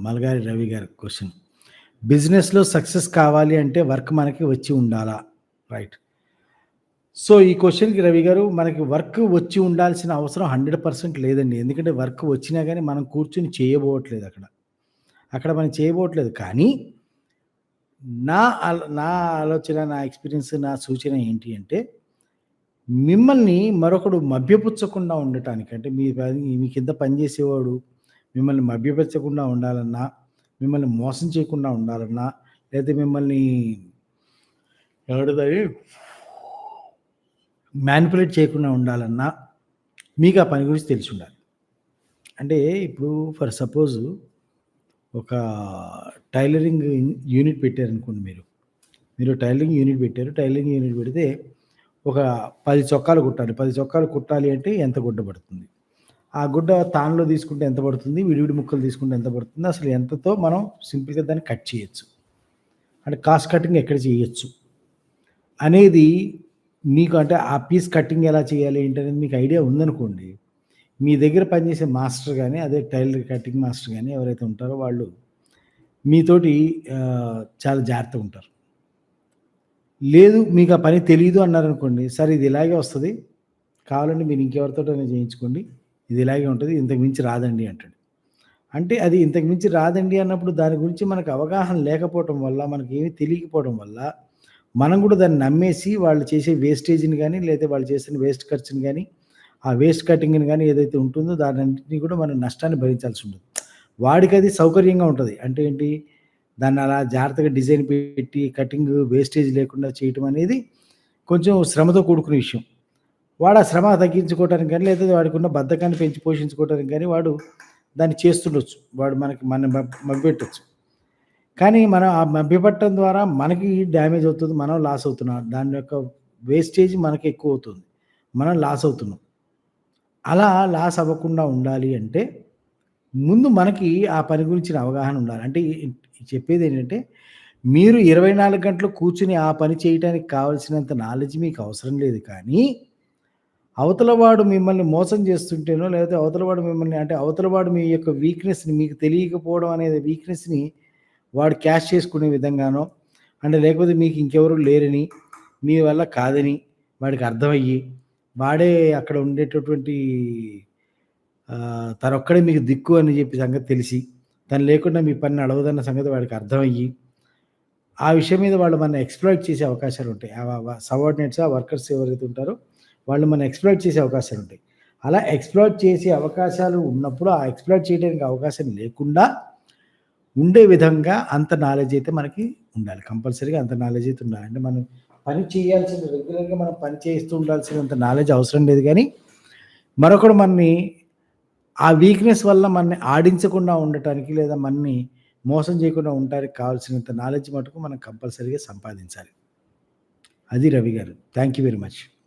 మల్గారి రవి గారి క్వశ్చన్. బిజినెస్లో సక్సెస్ కావాలి అంటే వర్క్ మనకి వచ్చి ఉండాలా? రైట్. సో ఈ క్వశ్చన్కి రవి గారు మనకి వర్క్ వచ్చి ఉండాల్సిన అవసరం హండ్రెడ్ పర్సెంట్ లేదండి. ఎందుకంటే వర్క్ వచ్చినా కానీ మనం కూర్చుని చేయబోవట్లేదు అక్కడ. అక్కడ మనం చేయబోవట్లేదు. కానీ నా నా ఆలోచన నా ఎక్స్పీరియన్స్ నా సూచన ఏంటి అంటే మిమ్మల్ని మరొకడు మభ్యపుచ్చకుండా ఉండటానికి అంటే మీ మీ కింద పనిచేసేవాడు మిమ్మల్ని మభ్యపెచ్చకుండా ఉండాలన్నా మిమ్మల్ని మోసం చేయకుండా ఉండాలన్నా లేదా మిమ్మల్ని ఎవరిది మ్యానిపులేట్ చేయకుండా ఉండాలన్నా మీకు ఆ పని గురించి తెలిసి ఉండాలి. అంటే ఇప్పుడు ఫర్ సపోజ్ ఒక టైలరింగ్ యూనిట్ పెట్టారనుకోండి మీరు. మీరు టైలరింగ్ యూనిట్ పెట్టారు. టైలరింగ్ యూనిట్ పెడితే ఒక పది చొక్కాలు కుట్టాలి. పది చొక్కాలు కుట్టాలి అంటే ఎంత గుడ్డ పడుతుంది? ఆ గుడ్డ తాన్లో తీసుకుంటే ఎంత పడుతుంది? విడివిడి ముక్కలు తీసుకుంటే ఎంత పడుతుంది? అసలు ఎంతతో మనం సింపుల్గా దాన్ని కట్ చేయొచ్చు. అంటే కాస్ట్ కటింగ్ ఎక్కడ చేయొచ్చు? అనేది మీకు అంటే ఆ పీస్ కటింగ్ ఎలా చేయాలి ఏంటనేది మీకు ఐడియా ఉందనుకోండి. మీ దగ్గర పనిచేసే మాస్టర్ కానీ అదే టైలర్ కటింగ్ మాస్టర్ కానీ ఎవరైతే ఉంటారో వాళ్ళు మీతోటి చాలా జాగ్రత్తగా ఉంటారు. లేదు మీకు ఆ పని తెలియదు అన్నారనుకోండి సరే ఇది ఇలాగే వస్తుంది. కావాలంటే మీరు ఇంకెవరితోటైనా చేయించుకోండి. ఇది ఇలాగే ఉంటుంది ఇంతకు మించి రాదండి అంటాడు. అంటే అది ఇంతకు మించి రాదండి అన్నప్పుడు దాని గురించి మనకు అవగాహన లేకపోవటం వల్ల మనకి ఏమీ తెలియకపోవడం వల్ల మనం కూడా దాన్ని నమ్మేసి వాళ్ళు చేసే వేస్టేజ్ని కానీ లేదా వాళ్ళు చేసిన వేస్ట్ ఖర్చుని కానీ ఆ వేస్ట్ కటింగ్ని కానీ ఏదైతే ఉంటుందో దానంటిని కూడా మనం నష్టాన్ని భరించాల్సి ఉంటుంది. వాడికి అది సౌకర్యంగా ఉంటుంది. అంటే ఏంటి? దాన్ని అలా జాగ్రత్తగా డిజైన్ పెట్టి కటింగ్ వేస్టేజ్ లేకుండా చేయటం అనేది కొంచెం శ్రమతో కూడుకున్న విషయం. వాడు ఆ శ్రమ తగ్గించుకోవడానికి కానీ లేదా వాడికి ఉన్న బద్ధకాన్ని పెంచి పోషించుకోవడానికి కానీ వాడు దాన్ని చేస్తుండొచ్చు. వాడు మనకి మన మభ్యపెట్టచ్చు. కానీ మనం ఆ మభ్యపెట్టడం ద్వారా మనకి డ్యామేజ్ అవుతుంది మనం లాస్ అవుతున్నాం. దాని యొక్క వేస్టేజ్ మనకి ఎక్కువ అవుతుంది. మనం లాస్ అవుతున్నాం. అలా లాస్ అవ్వకుండా ఉండాలి అంటే ముందు మనకి ఆ పని గురించిన అవగాహన ఉండాలి. అంటే చెప్పేది ఏంటంటే మీరు ఇరవై నాలుగు గంటలు కూర్చుని ఆ పని చేయడానికి కావాల్సినంత నాలెడ్జ్ మీకు అవసరం లేదు కానీ అవతలవాడు మిమ్మల్ని మోసం చేస్తుంటేనో లేకపోతే అవతలవాడు మిమ్మల్ని అంటే అవతలవాడు మీ యొక్క వీక్నెస్ని మీకు తెలియకపోవడం అనేది వీక్నెస్ని వాడు క్యాష్ చేసుకునే విధంగానో అంటే లేకపోతే మీకు ఇంకెవరు లేరని మీ వల్ల కాదని వాడికి అర్థమయ్యి వాడే అక్కడ ఉండేటటువంటి తనొక్కడే మీకు దిక్కు అని చెప్పి సంగతి తెలిసి తను లేకుండా మీ పని అడవదన్న సంగతి వాడికి అర్థమయ్యి ఆ విషయం మీద వాళ్ళు మన ఎక్స్ప్లోయిట్ చేసే అవకాశాలు ఉంటాయి. సబార్డినేట్స్ ఆ వర్కర్స్ ఎవరైతే ఉంటారో వాళ్ళు మనం ఎక్స్ప్లోర్ చేసే అవకాశాలు ఉంటాయి. అలా ఎక్స్ప్లోర్ చేసే అవకాశాలు ఉన్నప్పుడు ఆ ఎక్స్ప్లోర్ చేయడానికి అవకాశం లేకుండా ఉండే విధంగా అంత నాలెడ్జ్ అయితే మనకి ఉండాలి. కంపల్సరీగా అంత నాలెడ్జ్ అయితే ఉండాలి. అంటే మనం పని చేయాల్సిన రెగ్యులర్గా మనం పని చేస్తూ ఉండాల్సినంత నాలెడ్జ్ అవసరం లేదు కానీ మరొకడు మనని ఆ వీక్నెస్ వల్ల మనని ఆడించకుండా ఉండటానికి లేదా మనని మోసం చేయకుండా ఉండటానికి కావాల్సినంత నాలెడ్జ్ మటుకు మనం కంపల్సరీగా సంపాదించాలి. అది రవి గారు. Thank you very much